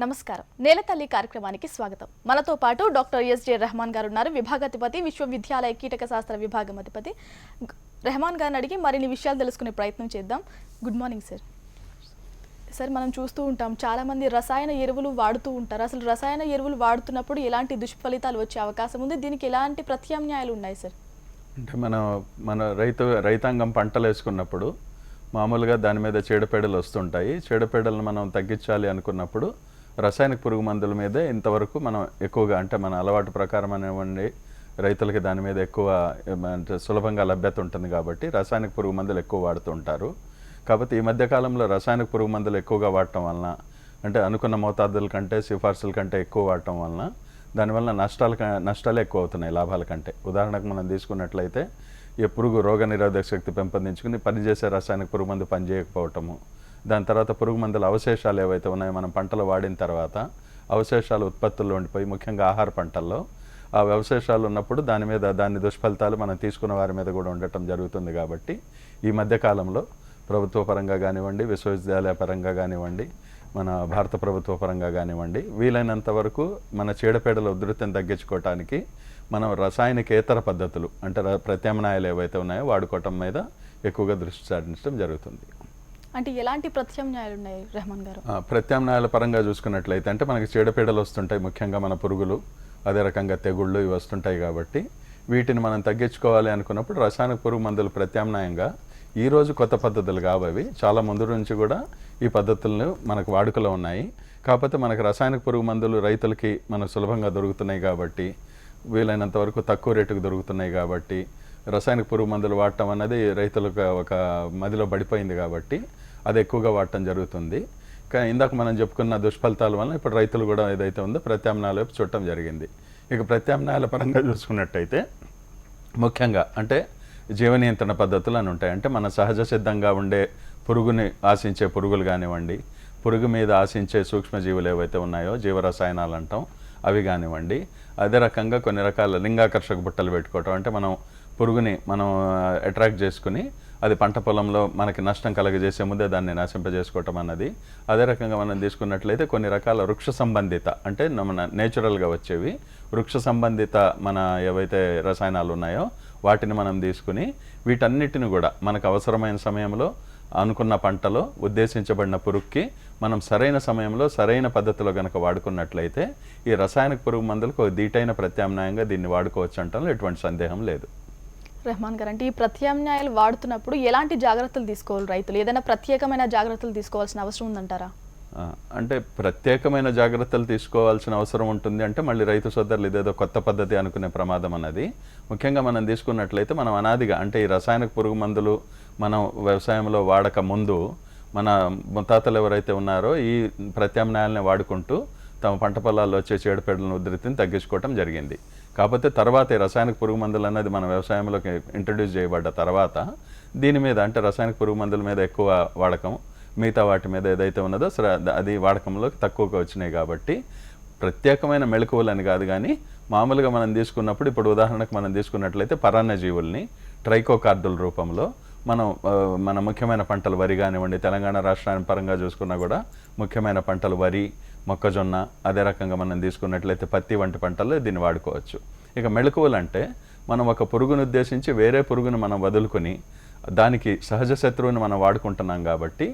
నమస్కారం. నేలతల్లి కార్యక్రమానికి స్వాగతం. మనతో పాటు డాక్టర్ ఎస్జే రెహమాన్ గారు ఉన్నారు విభాగాధిపతి విశ్వవిద్యాలయ కీటక శాస్త్ర విభాగం అధిపతి. రెహమాన్ గారిని అడిగి మరిన్ని విషయాలు తెలుసుకునే ప్రయత్నం చేద్దాం. Good morning sir. సార్ మనం చూస్తూ ఉంటాం చాలామంది రసాయన ఎరువులు వాడుతూ ఉంటారు. అసలు రసాయన ఎరువులు వాడుతున్నప్పుడు ఎలాంటి దుష్ఫలితాలు వచ్చే అవకాశం ఉంది? దీనికి ఎలాంటి ప్రత్యామ్నాయాలు ఉన్నాయి సార్? అంటే మనం మన రైతు రైతాంగం పంటలు వేసుకున్నప్పుడు మామూలుగా దాని మీద చీడపీడలు వస్తుంటాయి. చీడపీడలను మనం తగ్గించాలి అనుకున్నప్పుడు రసాయనిక పురుగు మందుల మీదే ఇంతవరకు మనం ఎక్కువగా అంటే మన అలవాటు ప్రకారం అనేవ్వండి రైతులకి దాని మీద ఎక్కువ అంటే సులభంగా లభ్యత ఉంటుంది కాబట్టి రసాయనిక పురుగు మందులు ఎక్కువ వాడుతుంటారు కాకపోతే ఈ మధ్య కాలంలో రసాయనిక పురుగు మందులు ఎక్కువగా వాడటం వలన అంటే అనుకున్న మోతాదుల కంటే సిఫార్సుల కంటే ఎక్కువ వాడటం వలన దానివల్ల నష్టాలు నష్టాలు నష్టాలే ఎక్కువ అవుతున్నాయి లాభాల కంటే. ఉదాహరణకు మనం తీసుకున్నట్లయితే ఈ పురుగు రోగ నిరోధక శక్తి పెంపొందించుకుని పనిచేసే రసాయనిక పురుగు మందు పనిచేయకపోవటము దాని తర్వాత పురుగు మందుల అవశేషాలు ఏవైతే ఉన్నాయో మనం పంటలు వాడిన తర్వాత అవశేషాలు ఉత్పత్తుల్లో ఉండిపోయి ముఖ్యంగా ఆహార పంటల్లో. ఆ అవశేషాలు ఉన్నప్పుడు దాని మీద దాని దుష్ఫలితాలు మనం తీసుకున్న వారి మీద కూడా ఉండటం జరుగుతుంది కాబట్టి ఈ మధ్యకాలంలో ప్రభుత్వ పరంగా కానివ్వండి విశ్వవిద్యాలయ పరంగా కానివ్వండి మన భారత ప్రభుత్వ పరంగా కానివ్వండి వీలైనంత వరకు మన చీడపీడల ఉధృతిని తగ్గించుకోవటానికి మనం రసాయనికేతర పద్ధతులు అంటే ప్రత్యామ్నాయాలు ఏవైతే ఉన్నాయో వాడుకోవటం మీద ఎక్కువగా దృష్టి సాధించడం జరుగుతుంది. అంటే ఎలాంటి ప్రత్యామ్నాయాలు ఉన్నాయి రెహమాన్ గారు? ప్రత్యామ్నాయాల పరంగా చూసుకున్నట్లయితే అంటే మనకి చీడపీడలు వస్తుంటాయి ముఖ్యంగా మన పురుగులు అదే రకంగా తెగుళ్ళు ఇవి వస్తుంటాయి కాబట్టి వీటిని మనం తగ్గించుకోవాలి అనుకున్నప్పుడు రసాయన పురుగు మందులు ప్రత్యామ్నాయంగా ఈ రోజు కొత్త పద్ధతులు కావవి చాలా ముందు నుంచి కూడా ఈ పద్ధతులను మనకు వాడుకలో ఉన్నాయి. కాకపోతే మనకు రసాయనిక పురుగు మందులు రైతులకి మనకు సులభంగా దొరుకుతున్నాయి కాబట్టి వీలైనంత వరకు తక్కువ రేటుకు దొరుకుతున్నాయి కాబట్టి రసాయనిక పురుగు మందులు వాడటం అన్నది రైతులకు ఒక మదిలో పడిపోయింది కాబట్టి అది ఎక్కువగా వాడటం జరుగుతుంది. కానీ ఇందాక మనం చెప్పుకున్న దుష్ఫలితాల వల్ల ఇప్పుడు రైతులు కూడా ఏదైతే ఉందో ప్రత్యామ్నాయాల వైపు చూడటం జరిగింది. ఇక ప్రత్యామ్నాయాల పరంగా చూసుకున్నట్టయితే ముఖ్యంగా అంటే జీవ నియంత్రణ పద్ధతులు అని ఉంటాయి. అంటే మన సహజ సిద్ధంగా ఉండే పురుగుని ఆశించే పురుగులు కానివ్వండి పురుగు మీద ఆశించే సూక్ష్మజీవులు ఏవైతే ఉన్నాయో జీవరసాయనాలు అంటాం అవి కానివ్వండి. అదే రకంగా కొన్ని రకాల లింగాకర్షక బుట్టలు పెట్టుకోవటం. అంటే మనం పురుగుని మనం అట్రాక్ట్ చేసుకుని అది పంట పొలంలో మనకి నష్టం కలగజేసే ముందే దాన్ని నాశింపజేసుకోవటం అన్నది. అదే రకంగా మనం తీసుకున్నట్లయితే కొన్ని రకాల వృక్ష సంబంధిత అంటే మన నేచురల్గా వచ్చేవి వృక్ష సంబంధిత మన ఏవైతే రసాయనాలు ఉన్నాయో వాటిని మనం తీసుకుని వీటన్నిటిని కూడా మనకు అవసరమైన సమయంలో అనుకున్న పంటలో ఉద్దేశించబడిన పురుగుకి మనం సరైన సమయంలో సరైన పద్ధతిలో గనక వాడుకున్నట్లయితే ఈ రసాయనిక పురుగు మందులకు దీటైన ప్రత్యామ్నాయంగా దీన్ని వాడుకోవచ్చు అంటంలో ఎటువంటి సందేహం లేదు. రెహమాన్ గారు అంటే ఈ ప్రత్యామ్నాయాలు వాడుతున్నప్పుడు ఎలాంటి జాగ్రత్తలు తీసుకోవాలి రైతులు? ఏదైనా ప్రత్యేకమైన జాగ్రత్తలు తీసుకోవాల్సిన అవసరం ఉందంటారా? అంటే ప్రత్యేకమైన జాగ్రత్తలు తీసుకోవాల్సిన అవసరం ఉంటుంది అంటే మళ్ళీ రైతు సోదరులు ఇదేదో కొత్త పద్ధతి అనుకునే ప్రమాదం అన్నది. ముఖ్యంగా మనం తీసుకున్నట్లయితే మనం అనాదిగా అంటే ఈ రసాయనిక పురుగు మందులు మనం వ్యవసాయంలో వాడక ముందు మన ముత్తాతలు ఎవరైతే ఉన్నారో ఈ ప్రత్యామ్నాయాలని వాడుకుంటూ తమ పంట పొలాల్లో వచ్చే చీడపీడలను ఉధృతిని తగ్గించుకోవటం జరిగింది. కాకపోతే తర్వాత రసాయనిక పురుగు మందులు అన్నది మన వ్యవసాయంలోకి ఇంట్రడ్యూస్ చేయబడ్డ తర్వాత దీని మీద అంటే రసాయనిక పురుగు మందుల మీద ఎక్కువ వాడకం మిగతా వాటి మీద ఏదైతే ఉన్నదో అది వాడకంలోకి తక్కువగా వచ్చినాయి కాబట్టి ప్రత్యేకమైన మెళకువలు అని కాదు కానీ మామూలుగా మనం తీసుకున్నప్పుడు ఇప్పుడు ఉదాహరణకు మనం తీసుకున్నట్లయితే పరాన్న జీవుల్ని ట్రైకోకార్డుల రూపంలో మనం మన ముఖ్యమైన పంటలు వరి కానివ్వండి తెలంగాణ రాష్ట్రాన్ని పరంగా చూసుకున్నా కూడా ముఖ్యమైన పంటలు వరి మొక్కజొన్న అదే రకంగా మనం తీసుకున్నట్లయితే పత్తి వంటి పంటల్లో దీన్ని వాడుకోవచ్చు. ఇక మెళకువలు అంటే మనం ఒక పురుగును ఉద్దేశించి వేరే పురుగును మనం వదులుకొని దానికి సహజ శత్రువుని మనం వాడుకుంటున్నాం కాబట్టి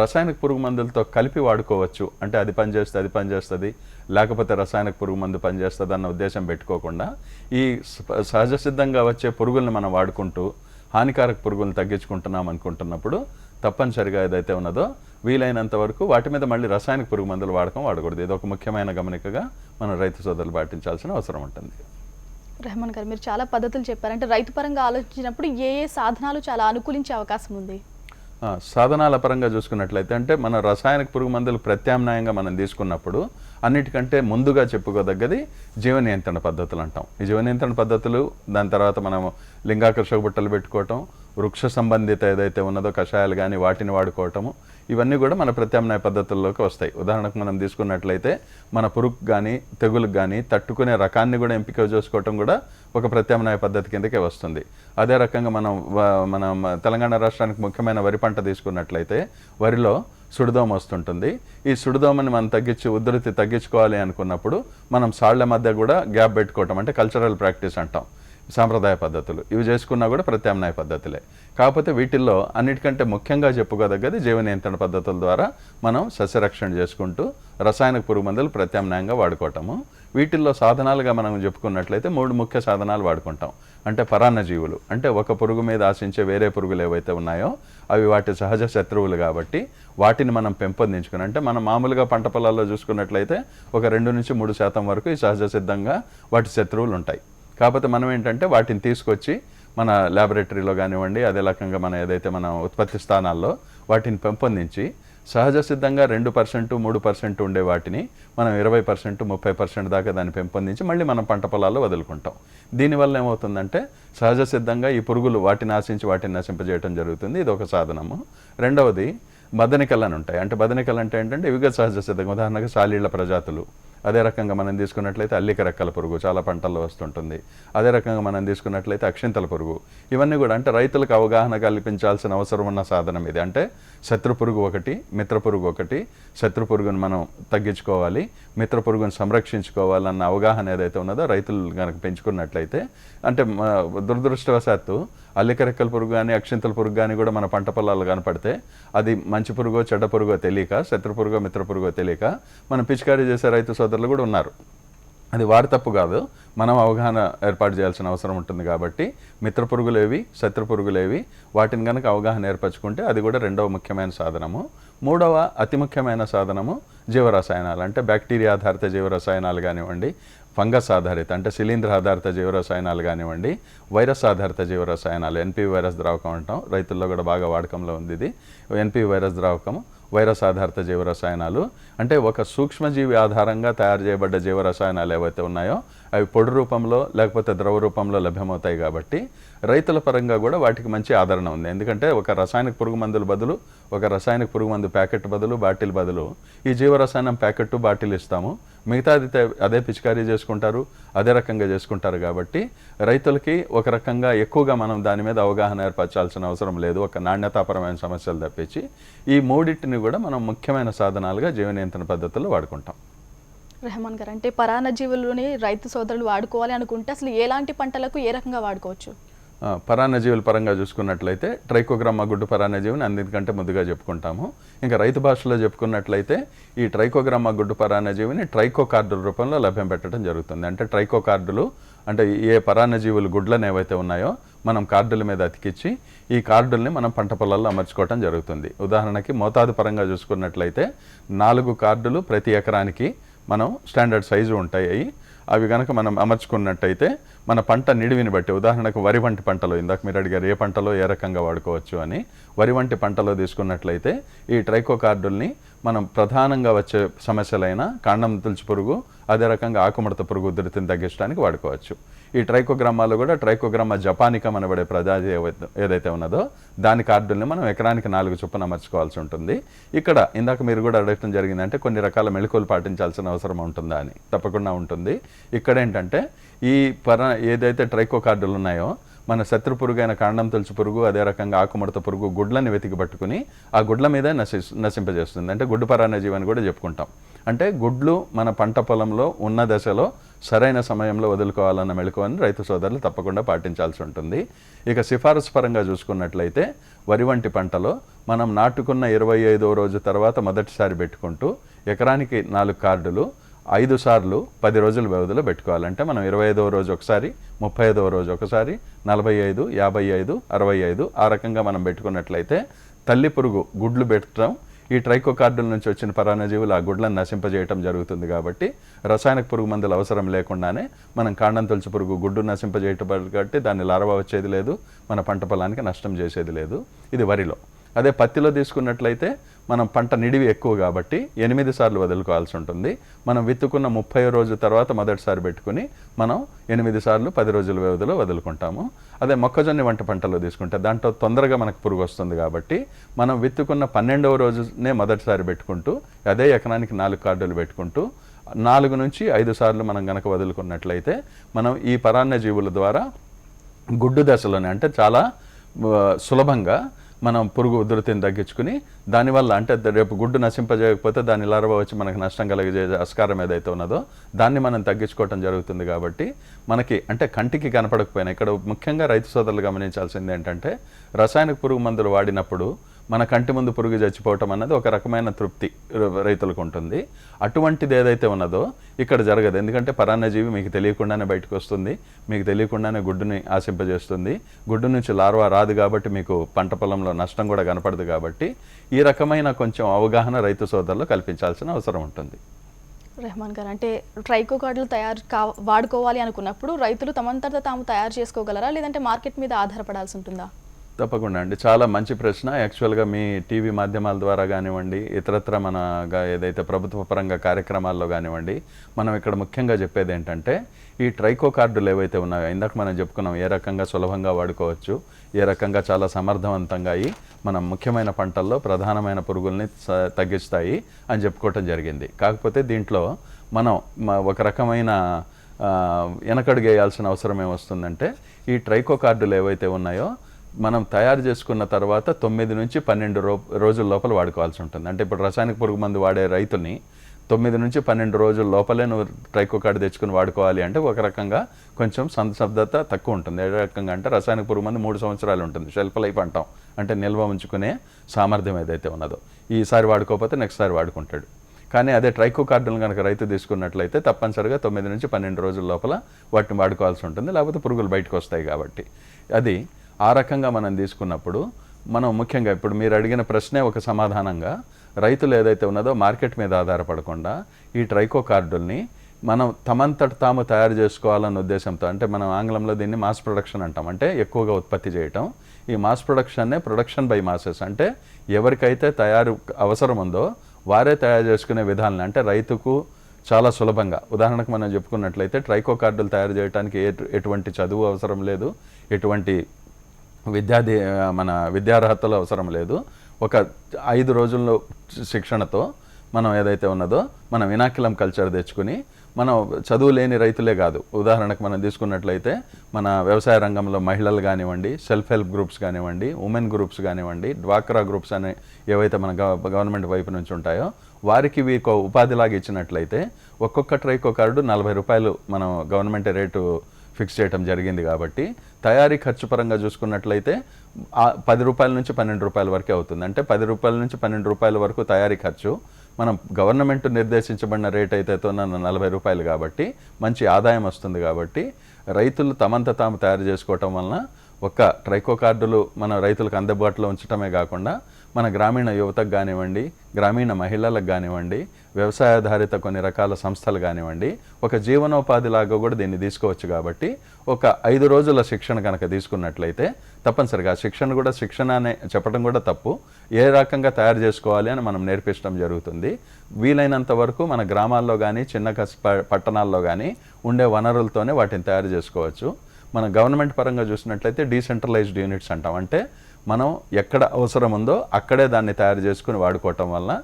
రసాయనిక పురుగు మందులతో కలిపి వాడుకోవచ్చు. అంటే అది పనిచేస్తుంది అది పనిచేస్తుంది లేకపోతే రసాయనిక పురుగు మందు పనిచేస్తుంది అన్న ఉద్దేశం పెట్టుకోకుండా ఈ సహజ సిద్ధంగా వచ్చే పురుగుల్ని మనం వాడుకుంటూ హానికారక పురుగులను తగ్గించుకుంటున్నాం అనుకుంటున్నప్పుడు తప్పనిసరిగా ఏదైతే ఉన్నదో వీలైనంత వరకు వాటి మీద మళ్ళీ రసాయనిక పురుగు మందులు వాడకం వాడకూడదు. ఇది ఒక ముఖ్యమైన గమనికగా మనం రైతు సోదరులు పాటించాల్సిన అవసరం ఉంటుంది. రెహమాన్ గారు మీరు చాలా పద్ధతులు చెప్పారు. అంటే రైతు పరంగా ఆలోచించినప్పుడు ఏ ఏ సాధనాలు చాలా అనుకూలించే అవకాశం ఉంది? సాధనాల పరంగా చూసుకున్నట్లయితే అంటే మన రసాయనిక పురుగు మందులు ప్రత్యామ్నాయంగా మనం తీసుకున్నప్పుడు అన్నిటికంటే ముందుగా చెప్పుకోదగ్గది జీవ నియంత్రణ పద్ధతులు అంటాం. ఈ జీవ నియంత్రణ పద్ధతులు దాని తర్వాత మనం లింగాకర్షక బుట్టలు పెట్టుకోవటం వృక్ష సంబంధిత ఏదైతే ఉన్నదో కషాయాలు కానీ వాటిని వాడుకోవటము ఇవన్నీ కూడా మన ప్రత్యామ్నాయ పద్ధతుల్లోకి వస్తాయి. ఉదాహరణకు మనం తీసుకున్నట్లయితే మన పురుగు కానీ తెగులకు కానీ తట్టుకునే రకాన్ని కూడా ఎంపిక చేసుకోవటం కూడా ఒక ప్రత్యామ్నాయ పద్ధతి కిందకే వస్తుంది. అదే రకంగా మనం మన తెలంగాణ రాష్ట్రానికి ముఖ్యమైన వరి పంట తీసుకున్నట్లయితే వరిలో సుడిదోమ వస్తుంటుంది. ఈ సుడిదోమని మనం తగ్గించి ఉధృతి తగ్గించుకోవాలి అనుకున్నప్పుడు మనం సాళ్ళ మధ్య కూడా గ్యాప్ పెట్టుకోవటం అంటే కల్చరల్ ప్రాక్టీస్ అంటాం. సాంప్రదాయ పద్ధతులు. ఇవి చేసుకున్నా కూడా ప్రత్యామ్నాయ పద్ధతులే. కాకపోతే వీటిల్లో అన్నిటికంటే ముఖ్యంగా చెప్పుకోదగ్గది జీవ నియంత్రణ పద్ధతుల ద్వారా మనం సస్యరక్షణ చేసుకుంటూ రసాయన పురుగు మందులు ప్రత్యామ్నాయంగా వాడుకోవటము. వీటిల్లో సాధనాలుగా మనం చెప్పుకున్నట్లయితే మూడు ముఖ్య సాధనాలు వాడుకుంటాం. అంటే పరాన్న జీవులు. అంటే ఒక పురుగు మీద ఆశించే వేరే పురుగులు ఏవైతే ఉన్నాయో అవి వాటి సహజ శత్రువులు కాబట్టి వాటిని మనం పెంపొందించుకుని అంటే మనం మామూలుగా పంట పొలాల్లో చూసుకున్నట్లయితే ఒక రెండు నుంచి మూడు శాతం వరకు ఈ సహజ సిద్ధంగా వాటి శత్రువులు ఉంటాయి కాకపోతే మనం ఏంటంటే వాటిని తీసుకొచ్చి మన ల్యాబొరేటరీలో కానివ్వండి అదే రకంగా మన ఏదైతే మన ఉత్పత్తి స్థానాల్లో వాటిని పెంపొందించి సహజ సిద్ధంగా రెండు పర్సెంట్ మూడు పర్సెంట్ ఉండే వాటిని మనం ఇరవై పర్సెంట్ ముప్పై పర్సెంట్ దాకా దాన్ని పెంపొందించి మళ్ళీ మనం పంట పొలాల్లో వదులుకుంటాం. దీనివల్ల ఏమవుతుందంటే సహజ సిద్ధంగా ఈ పురుగులు వాటిని ఆశించి వాటిని నశింపజేయడం జరుగుతుంది. ఇది ఒక సాధనము. రెండవది బదనికలు అని ఉంటాయి. అంటే బదనికలు అంటే ఏంటంటే ఇవిగా సహజ సిద్ధంగా ఉదాహరణకు సాలీళ్ళ ప్రజాతులు. అదే రకంగా మనం తీసుకున్నట్లయితే అల్లిక రెక్కల పురుగు చాలా పంటల్లో వస్తుంటుంది. అదే రకంగా మనం తీసుకున్నట్లయితే అక్షింతల పురుగు. ఇవన్నీ కూడా అంటే రైతులకు అవగాహన కల్పించాల్సిన అవసరం ఉన్న సాధనం ఇది. అంటే శత్రు పురుగు ఒకటి మిత్ర పురుగు ఒకటి. శత్రు పురుగును మనం తగ్గించుకోవాలి. మిత్ర పురుగును సంరక్షించుకోవాలన్న అవగాహన ఏదైతే ఉన్నదో రైతులు కనుక పెంచుకున్నట్లయితే అంటే దురదృష్టవశాత్తు అల్లికరెక్కల పురుగు కానీ అక్షింతల పురుగు కానీ కూడా మన పంట పొలాలు కనపడితే అది మంచి పురుగో చెడ్డ పురుగో తెలియక శత్రు పురుగో మిత్ర పురుగో తెలియక మనం పిచికారీ చేసే రైతు సోదరులు కూడా ఉన్నారు. అది వారి తప్పు కాదు. మనం అవగాహన ఏర్పాటు చేయాల్సిన అవసరం ఉంటుంది కాబట్టి మిత్ర పురుగులేవి శత్రు పురుగులేవి వాటిని కనుక అవగాహన ఏర్పరచుకుంటే అది కూడా రెండవ ముఖ్యమైన సాధనము. మూడవ అతి ముఖ్యమైన సాధనము జీవరసాయనాలు. అంటే బ్యాక్టీరియా ఆధారిత జీవరసాయనాలు కానివ్వండి ఫంగస్ ఆధారిత అంటే శిలీంధ్ర ఆధారిత జీవరసాయనాలు కానివ్వండి వైరస్ ఆధారిత జీవరసాయనాలు. ఎన్పి వైరస్ ద్రావకం అంటాం. రైతుల్లో కూడా బాగా వాడకంలో ఉంది ఇది. ఎన్పి వైరస్ ద్రావకము వైరస్ ఆధారిత జీవరసాయనాలు. అంటే ఒక సూక్ష్మజీవి ఆధారంగా తయారు చేయబడ్డ జీవరసాయనాలు ఏవైతే ఉన్నాయో అవి పొడి రూపంలో లేకపోతే ద్రవ రూపంలో లభ్యమవుతాయి కాబట్టి రైతుల పరంగా కూడా వాటికి మంచి ఆదరణ ఉంది. ఎందుకంటే ఒక రసాయనిక పురుగు మందుల బదులు ఒక రసాయనిక పురుగు మందు ప్యాకెట్ బదులు బాటిల్ బదులు ఈ జీవరసాయనం ప్యాకెట్ బాటిల్ ఇస్తాము. మిగతాది అదే పిచికారీ చేసుకుంటారు అదే రకంగా చేసుకుంటారు కాబట్టి రైతులకి ఒక రకంగా ఎక్కువగా మనం దాని మీద అవగాహన ఏర్పరచాల్సిన అవసరం లేదు. ఒక నాణ్యతాపరమైన సమస్యలు తప్పించి ఈ మూడింటిని కూడా మనం ముఖ్యమైన సాధనాలుగా జీవ నియంత్రణ పద్ధతుల్లో వాడుకుంటాం. రెహమాన్ గారు అంటే పరాన్న జీవులని రైతు సోదరులు వాడుకోవాలి అనుకుంటే అసలు ఎలాంటి పంటలకు ఏ రకంగా వాడుకోవచ్చు? పరాన్నజీవుల పరంగా చూసుకున్నట్లయితే ట్రైకోగ్రామా గుడ్డు పరాన్నజీవిని అన్నిటికంటే ముందుగా చెప్పుకుంటాము. ఇంకా రైతు భాషలో చెప్పుకున్నట్లయితే ఈ ట్రైకోగ్రామా గుడ్డు పరాన్నజీవిని ట్రైకో కార్డుల రూపంలో లభ్యం పెట్టడం జరుగుతుంది. అంటే ట్రైకో కార్డులు అంటే ఏ పరాన్నజీవులు గుడ్లను ఏవైతే ఉన్నాయో మనం కార్డుల మీద అతికిచ్చి ఈ కార్డుల్ని మనం పంట పొలాల్లో అమర్చుకోవటం జరుగుతుంది. ఉదాహరణకి మోతాదు పరంగా చూసుకున్నట్లయితే నాలుగు కార్డులు ప్రతి ఎకరానికి మనం స్టాండర్డ్ సైజు ఉంటాయి. అవి కనుక మనం అమర్చుకున్నట్టయితే మన పంట నిడివిని బట్టి ఉదాహరణకు వరి వంటి పంటలో ఇందాక మీరు అడిగారు ఏ పంటలో ఏ రకంగా వాడుకోవచ్చు అని వరి వంటి పంటలో తీసుకున్నట్లయితే ఈ ట్రైకో కార్డుల్ని మనం ప్రధానంగా వచ్చే సమస్యలైన కాండం తులసి పురుగు అదే రకంగా ఆకుముడత పురుగు ఉధృతిని తగ్గించడానికి వాడుకోవచ్చు. ఈ ట్రైకోగ్రామాలో కూడా ట్రైకోగ్రామా జపానికం అనబడే ప్రజాతి ఏవైతే- ఏదైతే ఉన్నదో దాని కార్డుల్ని మనం ఎకరానికి నాలుగు చొప్పున అమర్చుకోవాల్సి ఉంటుంది. ఇక్కడ ఇందాక మీరు కూడా అడగటం జరిగిందంటే కొన్ని రకాల మెళకువలు పాటించాల్సిన అవసరం ఉంటుందా అని. తప్పకుండా ఉంటుంది. ఇక్కడ ఏంటంటే ఈ పర ఏదైతే ట్రైకో కార్డులు ఉన్నాయో మన శత్రు పురుగు అయిన కాండం తలుచు పురుగు అదే రకంగా ఆకుముడత పురుగు గుడ్లని వెతికి పట్టుకుని ఆ గుడ్ల మీద నశి నశింపజేస్తుంది. అంటే గుడ్డు పరాన్నజీవి అని కూడా చెప్పుకుంటాం. అంటే గుడ్లు మన పంట పొలంలో ఉన్న దశలో సరైన సమయంలో వదులుకోవాలన్న మెళుకువని రైతు సోదరులు తప్పకుండా పాటించాల్సి ఉంటుంది. ఇక సిఫారసు పరంగా చూసుకున్నట్లయితే వరి వంటి పంటలో మనం నాటుకున్న ఇరవై ఐదో రోజు తర్వాత మొదటిసారి పెట్టుకుంటూ ఎకరానికి నాలుగు కార్డులు ఐదు సార్లు పది రోజుల వ్యవధిలో పెట్టుకోవాలంటే మనం ఇరవై ఐదవ రోజు ఒకసారి ముప్పై ఐదవ రోజు ఒకసారి నలభై ఐదు యాభై ఐదు అరవై ఐదు ఆ రకంగా మనం పెట్టుకున్నట్లయితే తల్లి పురుగు గుడ్లు పెట్టడం ఈ ట్రైకో కార్డుల నుంచి వచ్చిన పరాణజీవులు ఆ గుడ్లను నశింపజేయటం జరుగుతుంది కాబట్టి రసాయనిక పురుగు మందులు అవసరం లేకుండానే మనం కాండం తొలచి పురుగు గుడ్డు నశింపజేయటం కాబట్టి దాన్ని లారవ వచ్చేది లేదు మన పంట పొలానికి నష్టం చేసేది లేదు. ఇది వరిలో. అదే పత్తిలో తీసుకున్నట్లయితే మనం పంట నిడివి ఎక్కువ కాబట్టి ఎనిమిది సార్లు వదులుకోవాల్సి ఉంటుంది. మనం విత్తుకున్న ముప్పై రోజు తర్వాత మొదటిసారి పెట్టుకుని మనం ఎనిమిది సార్లు పది రోజుల వ్యవధిలో వదులుకుంటాము. అదే మొక్కజొన్న వంట పంటలో తీసుకుంటే దాంట్లో తొందరగా మనకు పురుగు వస్తుంది కాబట్టి మనం విత్తుకున్న పన్నెండవ రోజునే మొదటిసారి పెట్టుకుంటూ అదే ఎకరానికి నాలుగు కార్డులు పెట్టుకుంటూ నాలుగు నుంచి ఐదు సార్లు మనం గనక వదులుకున్నట్లయితే మనం ఈ పరాన్న జీవుల ద్వారా గుడ్డు దశలోనే అంటే చాలా సులభంగా మనం పురుగు ఉధృతిని తగ్గించుకుని దానివల్ల అంటే రేపు గుడ్డు నశింపజేయకపోతే దాని లార్వ వచ్చి మనకు నష్టం కలిగే ఆస్కారం ఏదైతే ఉన్నదో దాన్ని మనం తగ్గించుకోవటం జరుగుతుంది కాబట్టి మనకి అంటే కంటికి కనపడకపోయినా ఇక్కడ ముఖ్యంగా రైతు సోదరులు గమనించాల్సింది ఏంటంటే రసాయనిక పురుగు మందులు వాడినప్పుడు మన కంటి ముందు పురుగు చచ్చిపోవటం అన్నది ఒక రకమైన తృప్తి రైతులకు ఉంటుంది. అటువంటిది ఏదైతే ఉన్నదో ఇక్కడ జరగదు. ఎందుకంటే పరాన్నజీవి మీకు తెలియకుండానే బయటకు వస్తుంది. మీకు తెలియకుండానే గుడ్డుని ఆశింపజేస్తుంది. గుడ్డు నుంచి లార్వా రాదు కాబట్టి మీకు పంట పొలంలో నష్టం కూడా కనపడదు కాబట్టి ఈ రకమైన కొంచెం అవగాహన రైతు సోదరులు కల్పించాల్సిన అవసరం ఉంటుంది. రెహమాన్ గారు అంటే ట్రైకో కార్డులు తయారు కా వాడుకోవాలి అనుకున్నప్పుడు రైతులు తమంతట తాము తయారు చేసుకోగలరా? లేదంటే మార్కెట్ మీద ఆధారపడాల్సి ఉంటుందా? తప్పకుండా అండి. చాలా మంచి ప్రశ్న. యాక్చువల్గా మీ టీవీ మాధ్యమాల ద్వారా కానివ్వండి ఇతరత్ర మన ఏదైతే ప్రభుత్వ పరంగా కార్యక్రమాల్లో కానివ్వండి మనం ఇక్కడ ముఖ్యంగా చెప్పేది ఏంటంటే ఈ ట్రైకో కార్డులు ఏవైతే ఉన్నాయో ఇందాక మనం చెప్పుకున్నాం ఏ రకంగా సులభంగా వాడుకోవచ్చు ఏ రకంగా చాలా సమర్థవంతంగా అయి మనం ముఖ్యమైన పంటల్లో ప్రధానమైన పురుగుల్ని తగ్గిస్తాయి అని చెప్పుకోవటం జరిగింది. కాకపోతే దీంట్లో మనం ఒక రకమైన వెనకడుగేయాల్సిన అవసరం ఏమొస్తుందంటే ఈ ట్రైకో కార్డులు ఏవైతే ఉన్నాయో మనం తయారు చేసుకున్న తర్వాత తొమ్మిది నుంచి పన్నెండు రో రోజుల లోపల వాడుకోవాల్సి ఉంటుంది. అంటే ఇప్పుడు రసాయనిక పురుగు మందు వాడే రైతుని తొమ్మిది నుంచి పన్నెండు రోజుల లోపలే నువ్వు ట్రైకో కార్డు తెచ్చుకుని వాడుకోవాలి అంటే ఒక రకంగా కొంచెం సంశబ్దత తక్కువ ఉంటుంది. ఏ రకంగా అంటే రసాయనిక పురుగు మందు మూడు సంవత్సరాలు ఉంటుంది. షెల్ఫ్ లైఫ్ అంటాం. అంటే నిల్వ ఉంచుకునే సామర్థ్యం ఏదైతే ఉన్నదో. ఈసారి వాడుకోకపోతే నెక్స్ట్ సారి వాడుకుంటాడు. కానీ అదే ట్రైకో కార్డులను కనుక రైతు తీసుకున్నట్లయితే తప్పనిసరిగా తొమ్మిది నుంచి పన్నెండు రోజుల లోపల వాటిని వాడుకోవాల్సి ఉంటుంది. లేకపోతే పురుగులు బయటకు వస్తాయి కాబట్టి. అది ఆ రకంగా మనం తీసుకున్నప్పుడు మనం ముఖ్యంగా ఇప్పుడు మీరు అడిగిన ప్రశ్నే ఒక సమాధానంగా రైతులు ఏదైతే ఉన్నదో మార్కెట్ మీద ఆధారపడకుండా ఈ ట్రైకో కార్డుల్ని మనం తమంతట తాము తయారు చేసుకోవాలన్న ఉద్దేశంతో అంటే మనం ఆంగ్లంలో దీన్ని మాస్ ప్రొడక్షన్ అంటాం అంటే ఎక్కువగా ఉత్పత్తి చేయటం. ఈ మాస్ ప్రొడక్షన్నే ప్రొడక్షన్ బై మాసెస్ అంటే ఎవరికైతే తయారు అవసరం ఉందో వారే తయారు చేసుకునే విధానాన్ని అంటే రైతుకు చాలా సులభంగా. ఉదాహరణకు మనం చెప్పుకున్నట్లయితే ట్రైకో కార్డులు తయారు చేయడానికి ఎటు- ఎటువంటి చదువు అవసరం లేదు ఎటువంటి విద్యాది మన విద్యార్హతలు అవసరం లేదు. ఒక ఐదు రోజుల్లో శిక్షణతో మనం ఏదైతే ఉన్నదో మనం వినాకిలం కల్చర్ తెచ్చుకుని మనం చదువు లేని రైతులే కాదు. ఉదాహరణకు మనం తీసుకున్నట్లయితే మన వ్యవసాయ రంగంలో మహిళలు కానివ్వండి సెల్ఫ్ హెల్ప్ గ్రూప్స్ కానివ్వండి ఉమెన్ గ్రూప్స్ కానివ్వండి డ్వాక్రా గ్రూప్స్ అనే ఏవైతే మన గవ- గవర్నమెంట్ వైపు నుంచి ఉంటాయో వారికి వీకు ఉపాధిలాగా ఇచ్చినట్లయితే ఒక్కొక్క ట్రైకో కార్డు నలభై రూపాయలు మనం గవర్నమెంట్ రేటు ఫిక్స్ చేయడం జరిగింది కాబట్టి తయారీ ఖర్చు పరంగా చూసుకున్నట్లయితే పది రూపాయల నుంచి పన్నెండు రూపాయల వరకే అవుతుంది. అంటే పది రూపాయల నుంచి పన్నెండు రూపాయల వరకు తయారీ ఖర్చు మనం గవర్నమెంట్ నిర్దేశించబడిన రేట్ అయితే నలభై రూపాయలు కాబట్టి మంచి ఆదాయం వస్తుంది కాబట్టి రైతులు తమంత తాము తయారు చేసుకోవటం వలన ఒక్క ట్రైకో కార్డులు మన రైతులకు అందుబాటులో ఉంచడమే కాకుండా మన గ్రామీణ యువతకు కానివ్వండి గ్రామీణ మహిళలకు కానివ్వండి వ్యవసాయాధారిత కొన్ని రకాల సంస్థలు కానివ్వండి ఒక జీవనోపాధిలాగా కూడా దీన్ని తీసుకోవచ్చు కాబట్టి ఒక ఐదు రోజుల శిక్షణ కనుక తీసుకున్నట్లయితే తప్పనిసరిగా శిక్షణ కూడా శిక్షణ అనే చెప్పడం కూడా తప్పు. ఏ రకంగా తయారు చేసుకోవాలి అని మనం నేర్పించడం జరుగుతుంది. వీలైనంత వరకు మన గ్రామాల్లో కానీ చిన్న పట్టణాల్లో కానీ ఉండే వనరులతోనే వాటిని తయారు చేసుకోవచ్చు. మన గవర్నమెంట్ పరంగా చూసినట్లయితే డీసెంట్రలైజ్డ్ యూనిట్స్ అంటాం. అంటే మనం ఎక్కడ అవసరం ఉందో అక్కడే దాన్ని తయారు చేసుకుని వాడుకోవటం వలన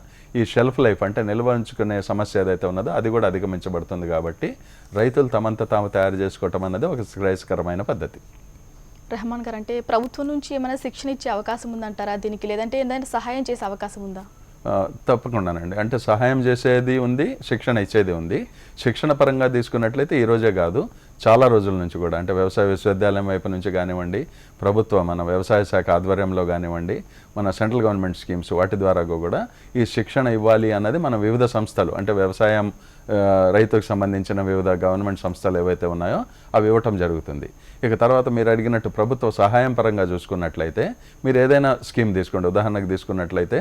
ఈ షెల్ఫ్ లైఫ్ అంటే నిల్వ ఉంచుకునే సమస్య ఏదైతే ఉన్నదో అది కూడా అధిగమించబడుతుంది కాబట్టి రైతులు తమంత తాము తయారు చేసుకోవటం అన్నది ఒక శ్రేయస్కరమైన పద్ధతి. రెహమాన్ గారు అంటే ప్రభుత్వం నుంచి ఏమైనా శిక్షణ ఇచ్చే అవకాశం ఉందంటారా దీనికి? లేదంటే ఏదైనా సహాయం చేసే అవకాశం ఉందా? తప్పకుండానండి. అంటే సహాయం చేసేది ఉంది శిక్షణ ఇచ్చేది ఉంది. శిక్షణ పరంగా తీసుకున్నట్లయితే ఈరోజే కాదు చాలా రోజుల నుంచి కూడా. అంటే వ్యవసాయ విశ్వవిద్యాలయం వైపు నుంచి కానివ్వండి ప్రభుత్వ మన వ్యవసాయ శాఖ ఆధ్వర్యంలో కానివ్వండి మన సెంట్రల్ గవర్నమెంట్ స్కీమ్స్ వాటి ద్వారా కూడా ఈ శిక్షణ ఇవ్వాలి అన్నది మన వివిధ సంస్థలు అంటే వ్యవసాయం రైతుకు సంబంధించిన వివిధ గవర్నమెంట్ సంస్థలు ఏవైతే ఉన్నాయో అవి ఇవ్వటం జరుగుతుంది. ఇక తర్వాత మీరు అడిగినట్టు ప్రభుత్వ సహాయం పరంగా చూసుకున్నట్లయితే మీరు ఏదైనా స్కీమ్ తీసుకోండి. ఉదాహరణకు తీసుకున్నట్లయితే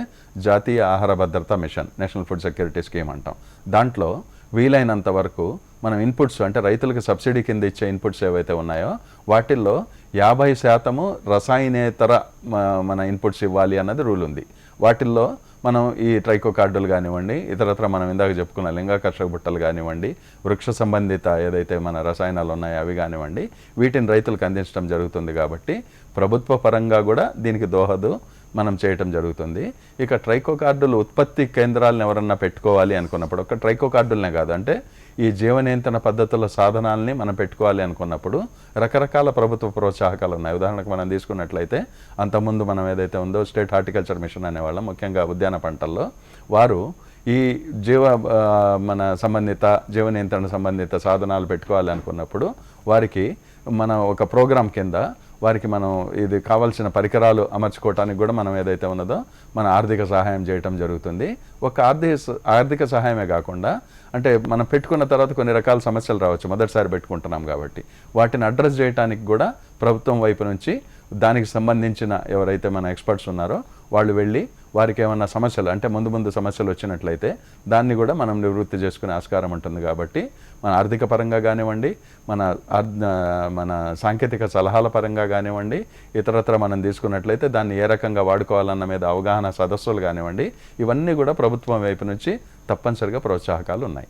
జాతీయ ఆహార భద్రత mission national food security scheme అంటాం. దాంట్లో వీలైనంత వరకు మనం ఇన్పుట్స్ అంటే రైతులకు సబ్సిడీ కింద ఇచ్చే ఇన్పుట్స్ ఏవైతే ఉన్నాయో వాటిల్లో యాభై శాతము రసాయనేతర మన ఇన్పుట్స్ ఇవ్వాలి అన్నది రూల్ ఉంది. వాటిల్లో మనం ఈ ట్రైకో కార్డులు కానివ్వండి ఇతరత్ర మనం ఇందాక చెప్పుకున్న లింగాకర్షక బుట్టలు కానివ్వండి వృక్ష సంబంధిత ఏదైతే మన రసాయనాలు ఉన్నాయో అవి కానివ్వండి వీటిని రైతులకు అందించడం జరుగుతుంది కాబట్టి ప్రభుత్వ పరంగా కూడా దీనికి దోహదు మనం చేయటం జరుగుతుంది. ఇక ట్రైకో కార్డులు ఉత్పత్తి కేంద్రాలను ఎవరన్నా పెట్టుకోవాలి అనుకున్నప్పుడు ఒక ట్రైకో కార్డులనే కాదు అంటే ఈ జీవ నియంత్రణ పద్ధతుల సాధనాల్ని మనం పెట్టుకోవాలి అనుకున్నప్పుడు రకరకాల ప్రభుత్వ ప్రోత్సాహకాలు ఉన్నాయి. ఉదాహరణకు మనం తీసుకున్నట్లయితే అంతకుముందు మనం ఏదైతే ఉందో స్టేట్ హార్టికల్చర్ మిషన్ అనేవాళ్ళం ముఖ్యంగా ఉద్యాన పంటల్లో. వారు ఈ జీవ మన సంబంధిత జీవ నియంత్రణ సంబంధిత సాధనాలు పెట్టుకోవాలి అనుకున్నప్పుడు వారికి మన ఒక ప్రోగ్రాం కింద వారికి మనం ఇది కావాల్సిన పరికరాలు అమర్చుకోవటానికి కూడా మనం ఏదైతే ఉన్నదో మన ఆర్థిక సహాయం చేయటం జరుగుతుంది. ఒక ఆర్థిక స- ఆర్థిక సహాయమే కాకుండా అంటే మనం పెట్టుకున్న తర్వాత కొన్ని రకాల సమస్యలు రావచ్చు. మొదటిసారి పెట్టుకుంటున్నాం కాబట్టి. వాటిని అడ్రస్ చేయడానికి కూడా ప్రభుత్వం వైపు నుంచి దానికి సంబంధించిన ఎవరైతే మన ఎక్స్పర్ట్స్ ఉన్నారో వాళ్ళు వెళ్ళి వారికి ఏమన్నా సమస్యలు అంటే ముందు ముందు సమస్యలు వచ్చినట్లయితే దాన్ని కూడా మనం నివృత్తి చేసుకునే ఆస్కారం ఉంటుంది కాబట్టి మన ఆర్థిక పరంగా కానివ్వండి మన ఆర్- మన సాంకేతిక సలహాల పరంగా కానివ్వండి ఇతరత్ర మనం తీసుకున్నట్లయితే దాన్ని ఏ రకంగా వాడుకోవాలన్న మీద అవగాహన సదస్సులు కానివ్వండి ఇవన్నీ కూడా ప్రభుత్వం వైపు నుంచి తప్పనిసరిగా ప్రోత్సాహకాలు ఉన్నాయి.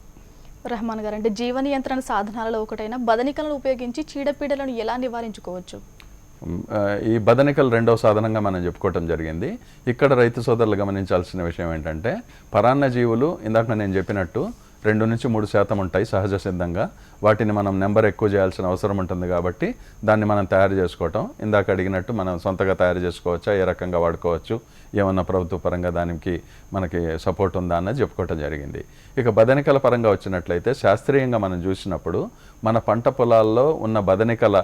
రెహమాన్ గారు అంటే జీవ నియంత్రణ సాధనాలలో ఒకటైన బదనికలను ఉపయోగించి చీడపీడలను ఎలా నివారించుకోవచ్చు? ఈ బదనికలు రెండవ సాధనంగా మనం చెప్పుకోవటం జరిగింది. ఇక్కడ రైతు సోదరులు గమనించాల్సిన విషయం ఏంటంటే పరాన్న జీవులు ఇందాక నేను చెప్పినట్టు రెండు నుంచి మూడు శాతం ఉంటాయి సహజ సిద్ధంగా. వాటిని మనం నెంబర్ ఎక్కువ చేయాల్సిన అవసరం ఉంటుంది కాబట్టి దాన్ని మనం తయారు చేసుకోవటం. ఇందాక అడిగినట్టు మనం సొంతగా తయారు చేసుకోవచ్చా ఏ రకంగా వాడుకోవచ్చు ఏమన్నా ప్రభుత్వ పరంగా దానికి మనకి సపోర్ట్ ఉందా అన్నది చెప్పుకోవటం జరిగింది. ఇక బదనికల పరంగా వచ్చినట్లయితే శాస్త్రీయంగా మనం చూసినప్పుడు మన పంట పొలాల్లో ఉన్న బదనికల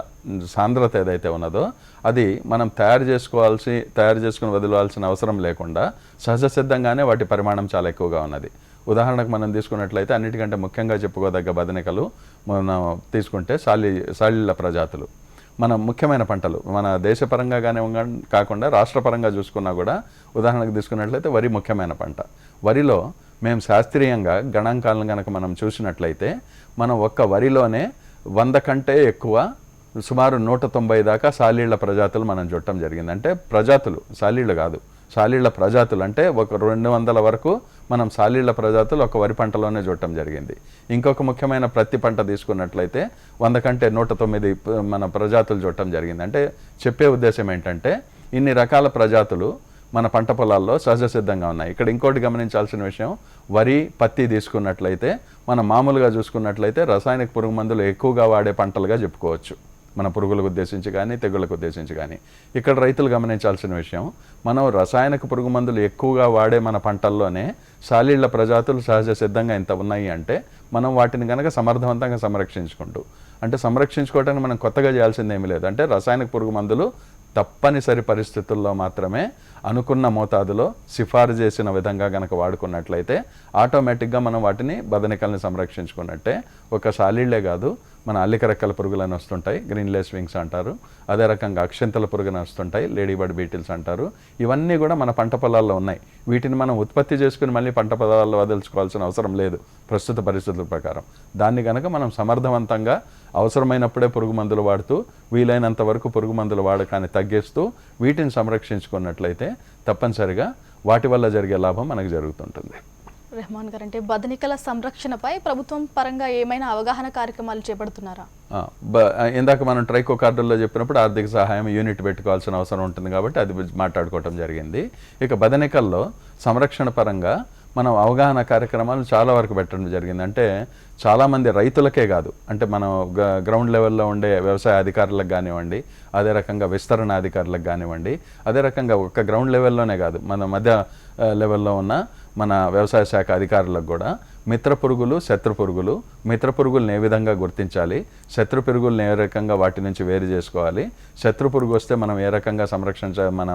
సాంద్రత ఏదైతే ఉన్నదో అది మనం తయారు చేసుకోవాల్సి తయారు చేసుకుని వదిలవలసిన అవసరం లేకుండా సహజ సిద్ధంగానే వాటి పరిమాణం చాలా ఎక్కువగా ఉన్నది. ఉదాహరణకు మనం తీసుకున్నట్లయితే అన్నిటికంటే ముఖ్యంగా చెప్పుకోదగ్గ బదనికలు మనం తీసుకుంటే సాలి సాలిళ్ళ ప్రజాతులు. మన ముఖ్యమైన పంటలు మన దేశపరంగా కానీ కాకుండా రాష్ట్రపరంగా చూసుకున్నా కూడా ఉదాహరణకు తీసుకున్నట్లయితే వరి ముఖ్యమైన పంట. వరిలో మేము శాస్త్రీయంగా గణాంకాలను కనుక మనం చూసినట్లయితే మనం ఒక్క వరిలోనే వంద కంటే ఎక్కువ సుమారు నూట తొంభై దాకా సాలీళ్ళ ప్రజాతులు మనం చూడటం జరిగింది. అంటే ప్రజాతులు సాలీళ్ళు కాదు. సాలీళ్ళ ప్రజాతులు అంటే ఒక రెండు వందల వరకు మనం సాలీళ్ళ ప్రజాతులు ఒక వరి పంటలోనే చూడటం జరిగింది. ఇంకొక ముఖ్యమైన ప్రతి పంట తీసుకున్నట్లయితే వంద కంటే నూట తొమ్మిది మన ప్రజాతులు చూడటం జరిగింది. అంటే చెప్పే ఉద్దేశం ఏంటంటే ఇన్ని రకాల ప్రజాతులు మన పంట పొలాల్లో సహజ సిద్ధంగా ఉన్నాయి. ఇక్కడ ఇంకోటి గమనించాల్సిన విషయం వరి పత్తి తీసుకున్నట్లయితే మనం మామూలుగా చూసుకున్నట్లయితే రసాయనిక పురుగు మందులు ఎక్కువగా వాడే పంటలుగా చెప్పుకోవచ్చు. మన పురుగులకు ఉద్దేశించి కానీ తెగుళ్ళకు ఉద్దేశించి కానీ. ఇక్కడ రైతులు గమనించాల్సిన విషయం మనం రసాయనిక పురుగు మందులు ఎక్కువగా వాడే మన పంటల్లోనే సాలీళ్ళ ప్రజాతులు సహజ సిద్ధంగా ఇంత ఉన్నాయి అంటే మనం వాటిని కనుక సమర్థవంతంగా సంరక్షించుకుంటూ అంటే సంరక్షించుకోవడానికి మనం కొత్తగా చేయాల్సింది ఏమీ లేదు. అంటే రసాయనిక పురుగు మందులు తప్పనిసరి పరిస్థితుల్లో మాత్రమే అనుకున్న మోతాదులో సిఫారు చేసిన విధంగా గనక వాడుకున్నట్లయితే ఆటోమేటిక్గా మనం వాటిని బదనికల్ని సంరక్షించుకున్నట్టే ఒక సాలీళ్ళే కాదు మన అల్లిక రెక్కల పురుగులని వస్తుంటాయి గ్రీన్ లేస్ వింగ్స్ అంటారు. అదే రకంగా అక్షంతల పురుగులు వస్తుంటాయి లేడీ బర్డ్ బీటిల్స్ అంటారు. ఇవన్నీ కూడా మన పంట పొలాల్లో ఉన్నాయి. వీటిని మనం ఉత్పత్తి చేసుకుని మళ్ళీ పంట పొలాల్లో వదిలించుకోవాల్సిన అవసరం లేదు ప్రస్తుత పరిస్థితుల ప్రకారం. దాన్ని కనుక మనం సమర్థవంతంగా అవసరమైనప్పుడే పురుగు మందులు వాడుతూ వీలైనంత వరకు పురుగు మందులు వాడకాన్ని తగ్గిస్తూ వీటిని సంరక్షించుకున్నట్లయితే తప్పనిసరిగా వాటి వల్ల జరిగే లాభం మనకు జరుగుతుంటుంది. రెహమాన్ గారు అంటే బదనికల సంరక్షణపై ప్రభుత్వం పరంగా ఏమైనా అవగాహన కార్యక్రమాలు చేపడుతున్నారా? ఇందాక మనం ట్రైకో కార్డుల్లో చెప్పినప్పుడు ఆర్థిక సహాయం యూనిట్ పెట్టుకోవాల్సిన అవసరం ఉంటుంది కాబట్టి అది మాట్లాడుకోవటం జరిగింది. ఇక బదనికల్లో సంరక్షణ పరంగా మనం అవగాహన కార్యక్రమాలు చాలా వరకు పెట్టడం జరిగింది. అంటే చాలామంది రైతులకే కాదు అంటే మనం గ- గ్రౌండ్ లెవెల్లో ఉండే వ్యవసాయ అధికారులకు కానివ్వండి అదే రకంగా విస్తరణ అధికారులకు కానివ్వండి అదే రకంగా ఒక గ్రౌండ్ లెవెల్లోనే కాదు మన మధ్య లెవెల్లో ఉన్న మన వ్యవసాయ శాఖ అధికారులకు కూడా మిత్ర పురుగులు శత్రు పురుగులు మిత్ర పురుగులను ఏ విధంగా గుర్తించాలి శత్రు పురుగులను ఏ రకంగా వాటి నుంచి వేరు చేసుకోవాలి శత్రు పురుగు వస్తే మనం ఏ రకంగా సంరక్షించ మన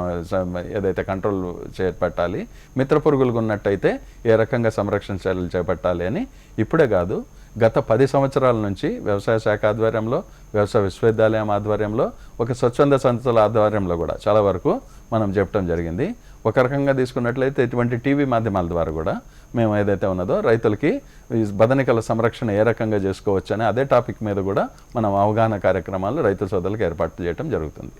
ఏదైతే కంట్రోల్ చేపట్టాలి మిత్ర పురుగులు ఉన్నట్టయితే ఏ రకంగా సంరక్షణ చర్యలు చేపట్టాలి అని ఇప్పుడే కాదు గత పది సంవత్సరాల నుంచి వ్యవసాయ శాఖ ఆధ్వర్యంలో వ్యవసాయ విశ్వవిద్యాలయం ఆధ్వర్యంలో ఒక స్వచ్ఛంద సంస్థల ఆధ్వర్యంలో కూడా చాలా వరకు మనం చెప్పడం జరిగింది. ఒక రకంగా తీసుకున్నట్లయితే ఇటువంటి టీవీ మాధ్యమాల ద్వారా కూడా మేము ఏదైతే ఉన్నదో రైతులకి ఈ బదనికల సంరక్షణ ఏ రకంగా చేసుకోవచ్చు అనే అదే టాపిక్ మీద కూడా మనం అవగాహన కార్యక్రమాలు రైతు సోదరులకు ఏర్పాటు చేయడం జరుగుతుంది.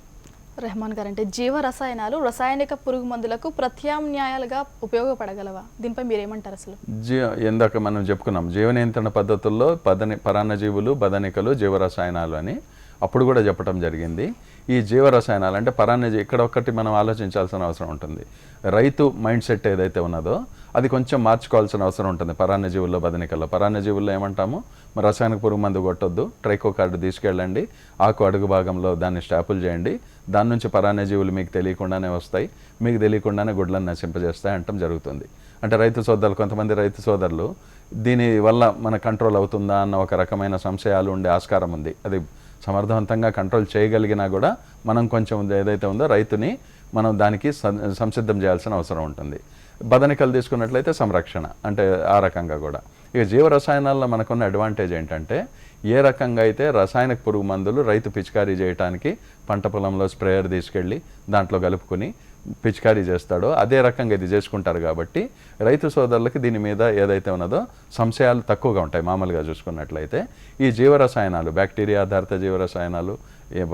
రెహమాన్ గారు అంటే జీవ రసాయనాలు రసాయనిక పురుగు మందులకు ప్రత్యామ్నాయాలుగా ఉపయోగపడగలవా? దీనిపై మీరేమంటారు అసలు? జీ ఇందాక మనం చెప్పుకున్నాం జీవ నియంత్రణ పద్ధతుల్లో పదని పరాన్నజీవులు బదనికలు జీవరసాయనాలు అని అప్పుడు కూడా చెప్పడం జరిగింది. ఈ జీవరసాయనాలు అంటే పరాన్నజీ ఇక్కడ ఒక్కటి మనం ఆలోచించాల్సిన అవసరం ఉంటుంది. రైతు మైండ్ సెట్ ఏదైతే ఉన్నదో అది కొంచెం మార్చుకోవాల్సిన అవసరం ఉంటుంది. పరాన్నజీవుల్లో బదనికల్లో. పరాన్నజీవుల్లో ఏమంటాము? రసాయనిక పురుగు మందు కొట్టొద్దు. ట్రైకో కార్డు తీసుకెళ్ళండి. ఆకు అడుగు భాగంలో దాన్ని స్టాపుల్ చేయండి. దాని నుంచి పరాన్నజీవులు మీకు తెలియకుండానే వస్తాయి. మీకు తెలియకుండానే గుడ్లను నశింపజేస్తాయి అంటం జరుగుతుంది. అంటే రైతు సోదరులు కొంతమంది రైతు సోదరులు దీని వల్ల మన కంట్రోల్ అవుతుందా అన్న ఒక రకమైన సంశయాలు ఉండే ఆస్కారం ఉంది. అది సమర్థవంతంగా కంట్రోల్ చేయగలిగినా కూడా మనం కొంచెం ఏదైతే ఉందో రైతుని మనం దానికి సం- సంసిద్ధం చేయాల్సిన అవసరం ఉంటుంది. బదనికలు తీసుకున్నట్లయితే సంరక్షణ అంటే ఆ రకంగా కూడా. ఇక జీవ రసాయనాల్లో మనకున్న అడ్వాంటేజ్ ఏంటంటే ఏ రకంగా అయితే రసాయనిక పురుగు మందులు రైతు పిచికారీ చేయడానికి పంట పొలంలో స్ప్రేయర్ తీసుకెళ్ళి దాంట్లో కలుపుకొని పిచికారీ చేస్తాడో అదే రకంగా ఇది చేసుకుంటారు కాబట్టి రైతు సోదరులకి దీని మీద ఏదైతే ఉన్నదో సంశయాలు తక్కువగా ఉంటాయి. మామూలుగా చూసుకున్నట్లయితే ఈ జీవరసాయనాలు బ్యాక్టీరియా ఆధారిత జీవరసాయనాలు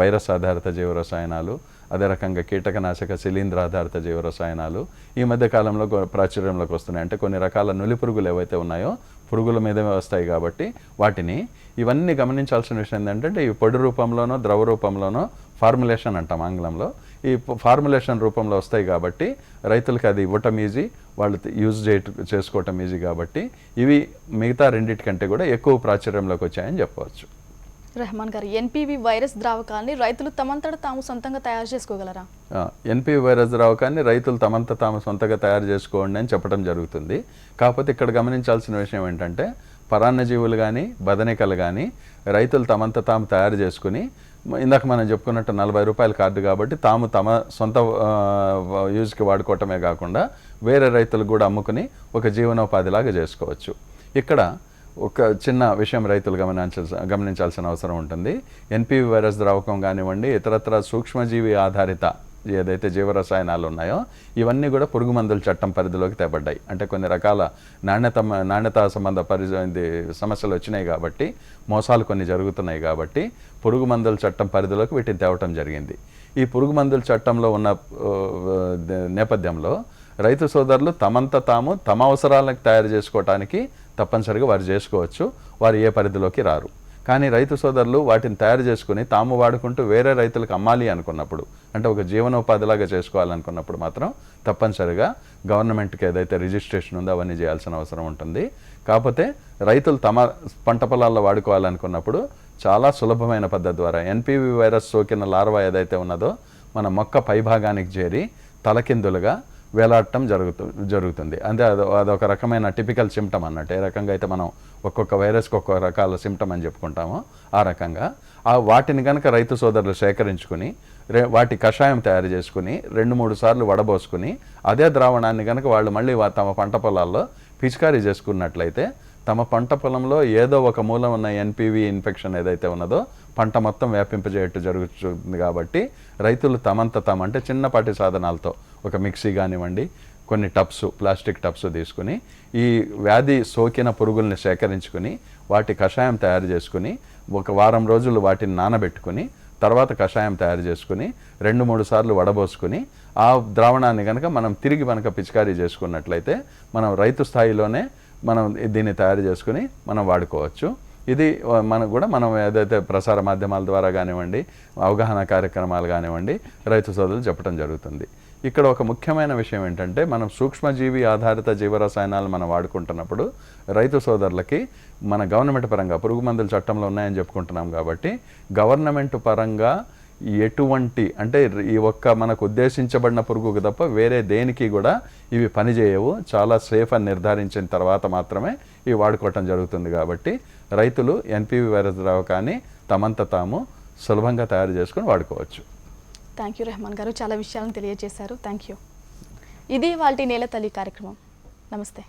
వైరస్ ఆధారిత జీవరసాయనాలు అదే రకంగా కీటకనాశక శిలీంద్ర ఆధారిత జీవరసాయనాలు ఈ మధ్య కాలంలో ప్రాచుర్యంలోకి వస్తున్నాయి. అంటే కొన్ని రకాల నులి పురుగులు ఏవైతే ఉన్నాయో పురుగుల మీదే వస్తాయి కాబట్టి వాటిని ఇవన్నీ గమనించాల్సిన విషయం ఏంటంటే ఈ పొడి రూపంలోనో ద్రవ రూపంలోనో ఫార్ములేషన్ అంటాం ఆంగ్లంలో. ఈ ఫార్ములేషన్ రూపంలో వస్తాయి కాబట్టి రైతులకి అది ఇవ్వటం ఈజీ వాళ్ళు యూజ్ చేయ చేసుకోవటం ఈజీ కాబట్టి ఇవి మిగతా రెండింటికంటే కూడా ఎక్కువ ప్రాచుర్యంలోకి వచ్చాయని చెప్పవచ్చు. రెహమాన్ గారు ఎన్పివి వైరస్ ద్రావకాల్ని రైతులు తమంతట తాము సొంతంగా తయారు చేసుకోగలరా? ఎన్పి వైరస్ ద్రావకాన్ని రైతులు తమంత తాము సొంతగా తయారు చేసుకోండి అని చెప్పడం జరుగుతుంది. కాకపోతే ఇక్కడ గమనించాల్సిన విషయం ఏంటంటే పరాన్నజీవులు కానీ బదనికలు కానీ రైతులు తమంత తాము తయారు చేసుకుని ఇందాక మనం చెప్పుకున్నట్టు నలభై రూపాయల కార్డు కాబట్టి తాము తమ సొంత యూజ్కి వాడుకోవటమే కాకుండా వేరే రైతులకు కూడా అమ్ముకుని ఒక జీవనోపాధిలాగా చేసుకోవచ్చు. ఇక్కడ ఒక చిన్న విషయం రైతులు గమనించాల్సిన గమనించాల్సిన అవసరం ఉంటుంది. ఎన్పివి వైరస్ ద్రావకం కానివ్వండి ఇతరత్ర సూక్ష్మజీవి ఆధారిత ఏదైతే జీవరసాయనాలు ఉన్నాయో ఇవన్నీ కూడా పురుగు మందుల చట్టం పరిధిలోకి తేబడ్డాయి. అంటే కొన్ని రకాల నాణ్యత నాణ్యత సంబంధ పరి సమస్యలు వచ్చినాయి కాబట్టి మోసాలు కొన్ని జరుగుతున్నాయి కాబట్టి పురుగు మందుల చట్టం పరిధిలోకి వీటిని తేవటం జరిగింది. ఈ పురుగు మందుల చట్టంలో ఉన్న నేపథ్యంలో రైతు సోదరులు తమంత తాము తమ అవసరాలకు తయారు చేసుకోవటానికి తప్పనిసరిగా వారు చేసుకోవచ్చు. వారు ఏ పరిధిలోకి రారు. కానీ రైతు సోదరులు వాటిని తయారు చేసుకుని తాము వాడుకుంటూ వేరే రైతులకు అమ్మాలి అనుకున్నప్పుడు అంటే ఒక జీవనోపాధిలాగా చేసుకోవాలనుకున్నప్పుడు మాత్రం తప్పనిసరిగా గవర్నమెంట్కి ఏదైతే రిజిస్ట్రేషన్ ఉందో అవన్నీ చేయాల్సిన అవసరం ఉంటుంది. కాకపోతే రైతులు తమ పంట పొలాల్లో వాడుకోవాలనుకున్నప్పుడు చాలా సులభమైన పద్ధతి ద్వారా ఎన్పివి వైరస్ సోకిన లార్వా ఏదైతే ఉన్నదో మన మొక్క పైభాగానికి చేరి తలకిందులుగా వేలాడటం జరుగుతు జరుగుతుంది. అంటే అది అదొక రకమైన టిపికల్ సిమ్టమ్ అన్నట్టు. ఏ రకంగా అయితే మనం ఒక్కొక్క వైరస్కి ఒక్కొక్క రకాల సిమ్టమ్ అని చెప్పుకుంటామో ఆ రకంగా. ఆ వాటిని కనుక రైతు సోదరులు సేకరించుకుని రే వాటి కషాయం తయారు చేసుకుని రెండు మూడు సార్లు వడబోసుకుని అదే ద్రావణాన్ని కనుక వాళ్ళు మళ్ళీ తమ పంట పొలాల్లో పిచికారీ చేసుకున్నట్లయితే తమ పంట పొలంలో ఏదో ఒక మూలం ఉన్న ఎన్పివి ఇన్ఫెక్షన్ ఏదైతే ఉన్నదో పంట మొత్తం వ్యాపింపజేయట్టు జరుగుతుంది కాబట్టి రైతులు తమంత తమ అంటే చిన్నపాటి సాధనాలతో ఒక మిక్సీ కానివ్వండి కొన్ని టబ్స్ ప్లాస్టిక్ టబ్స్ తీసుకుని ఈ వ్యాధి సోకిన పురుగుల్ని సేకరించుకుని వాటి కషాయం తయారు చేసుకుని ఒక వారం రోజులు వాటిని నానబెట్టుకుని తర్వాత కషాయం తయారు చేసుకుని రెండు మూడు సార్లు వడబోసుకుని ఆ ద్రావణాన్ని కనుక మనం తిరిగి కనుక పిచికారీ చేసుకున్నట్లయితే మనం రైతు స్థాయిలోనే మనం దీన్ని తయారు చేసుకుని మనం వాడుకోవచ్చు. ఇది మనకు కూడా మనం ఏదైతే ప్రసార మాధ్యమాల ద్వారా కానివ్వండి అవగాహన కార్యక్రమాలు కానివ్వండి రైతు సోదరులు చెప్పడం జరుగుతుంది. ఇక్కడ ఒక ముఖ్యమైన విషయం ఏంటంటే మనం సూక్ష్మజీవి ఆధారిత జీవరసాయనాలు మనం వాడుకుంటున్నప్పుడు రైతు సోదరులకి మన గవర్నమెంట్ పరంగా పురుగు మందుల చట్టంలో ఉన్నాయని చెప్పుకుంటున్నాం కాబట్టి గవర్నమెంట్ పరంగా ఎటువంటి అంటే ఈ ఒక్క మనకు ఉద్దేశించబడిన పురుగుకు తప్ప వేరే దేనికి కూడా ఇవి పనిచేయవు. చాలా సేఫ్ అని నిర్ధారించిన తర్వాత మాత్రమే ఇవి వాడుకోవటం జరుగుతుంది కాబట్టి రైతులు ఎన్పివి వైరస్ ద్రావకాన్ని తమంత తాము సులభంగా తయారు చేసుకొని వాడుకోవచ్చు. థ్యాంక్ యూ రెహమాన్ గారు. చాలా విషయాలను తెలియజేశారు. థ్యాంక్ యూ ఇది వాళ్ళ నేల తల్లి కార్యక్రమం. నమస్తే.